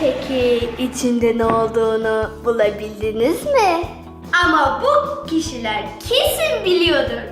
Peki içinde ne olduğunu bulabildiniz mi? Ama bu kişiler kesin biliyordur.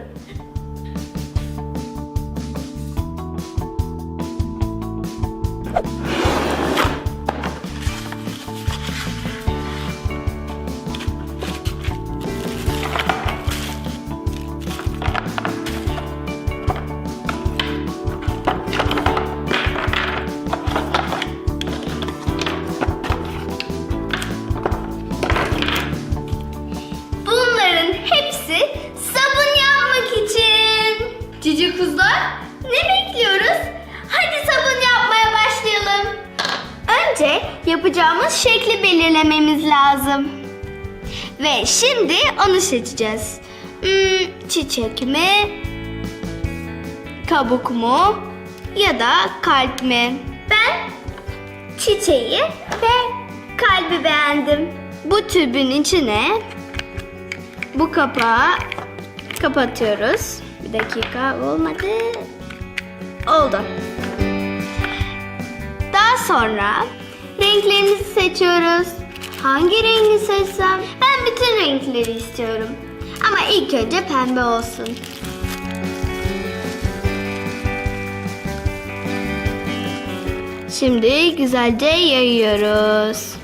Yapacağımız şekli belirlememiz lazım. Ve şimdi onu seçeceğiz. Hmm, çiçek mi? Kabuk mu? Ya da kalp mi? Ben çiçeği ve kalbi beğendim. Bu tübün içine bu kapağı kapatıyoruz. Bir dakika olmadı. Oldu. Daha sonra renklerimizi seçiyoruz. Hangi rengi seçsem? Ben bütün renkleri istiyorum. Ama ilk önce pembe olsun. Şimdi güzelce yayıyoruz.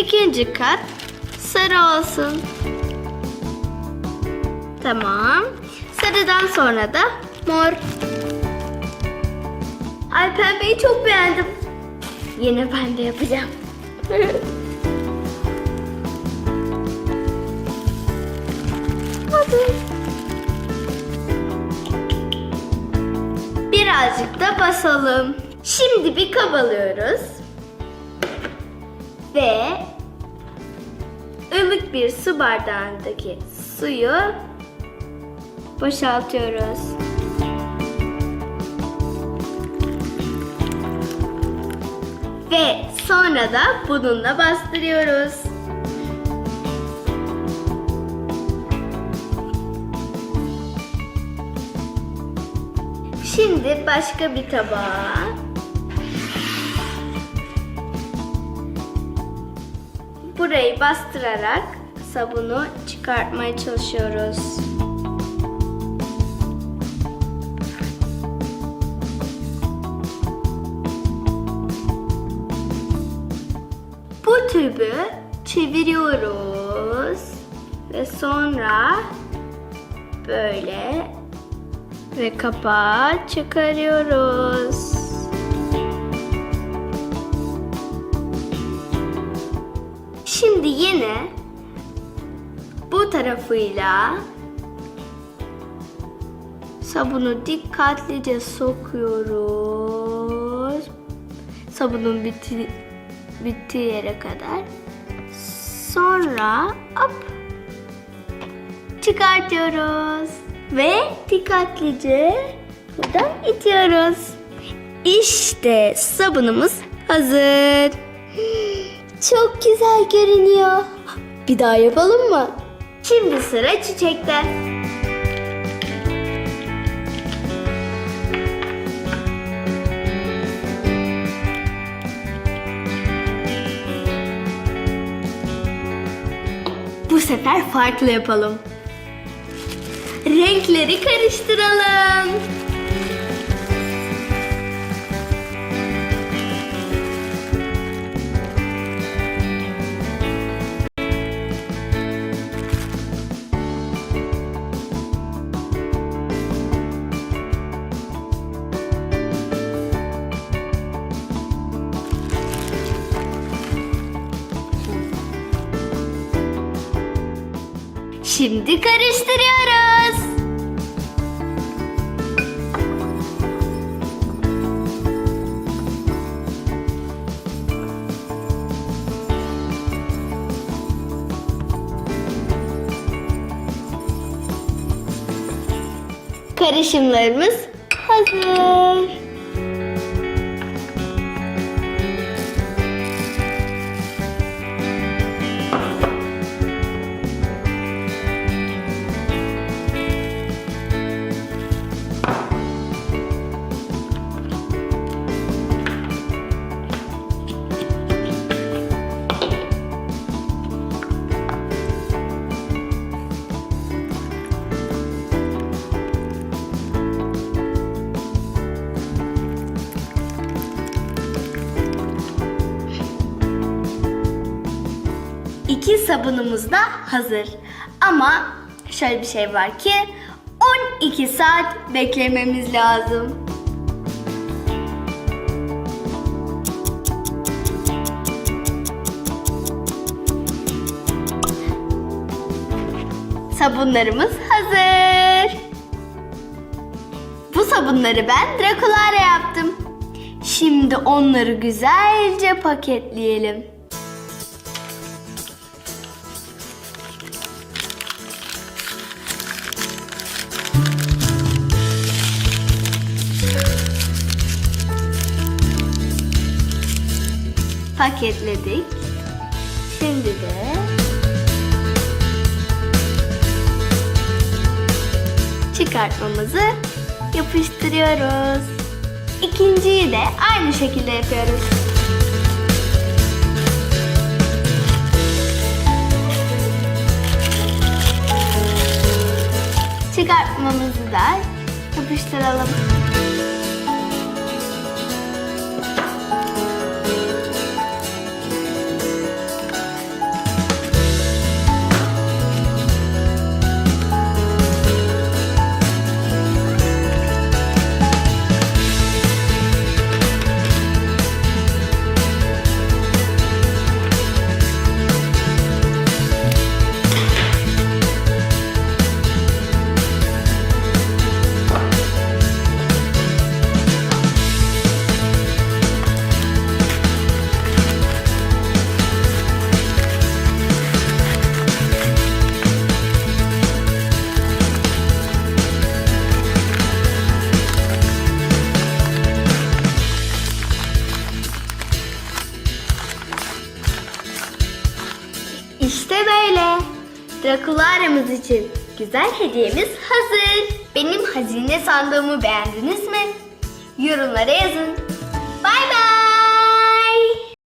İkinci kat sarı olsun. Tamam. Sarıdan sonra da mor. Ay pembeyi çok beğendim. Yine pembe yapacağım. Hadi. Birazcık da basalım. Şimdi bir kap alıyoruz. Ve ılık bir su bardağındaki suyu boşaltıyoruz. Ve sonra da bununla bastırıyoruz. Şimdi başka bir tabağa burayı bastırarak sabunu çıkartmaya çalışıyoruz. Tübü çeviriyoruz ve sonra böyle ve kapağı çıkarıyoruz. Şimdi yine bu tarafıyla sabunu dikkatlice sokuyoruz. Sabunun bitti, bittiği yere kadar. Sonra hop çıkartıyoruz ve dikkatlice buradan itiyoruz. İşte sabunumuz hazır. Çok güzel görünüyor. Bir daha yapalım mı? Şimdi sıra çiçekte. Sefer farklı yapalım. Renkleri karıştıralım. Şimdi karıştırıyoruz. Karışımlarımız hazır. Sabunumuz da hazır. Ama şöyle bir şey var ki 12 saat beklememiz lazım. Sabunlarımız hazır. Bu sabunları ben Draculara yaptım. Şimdi onları güzelce paketleyelim. Paketledik. Şimdi de çıkartmamızı yapıştırıyoruz. İkinciyi de aynı şekilde yapıyoruz. Çıkartmamızı da yapıştıralım. İşte böyle. Drakularımız için güzel hediyemiz hazır. Benim hazine sandığımı beğendiniz mi? Yorumlara yazın.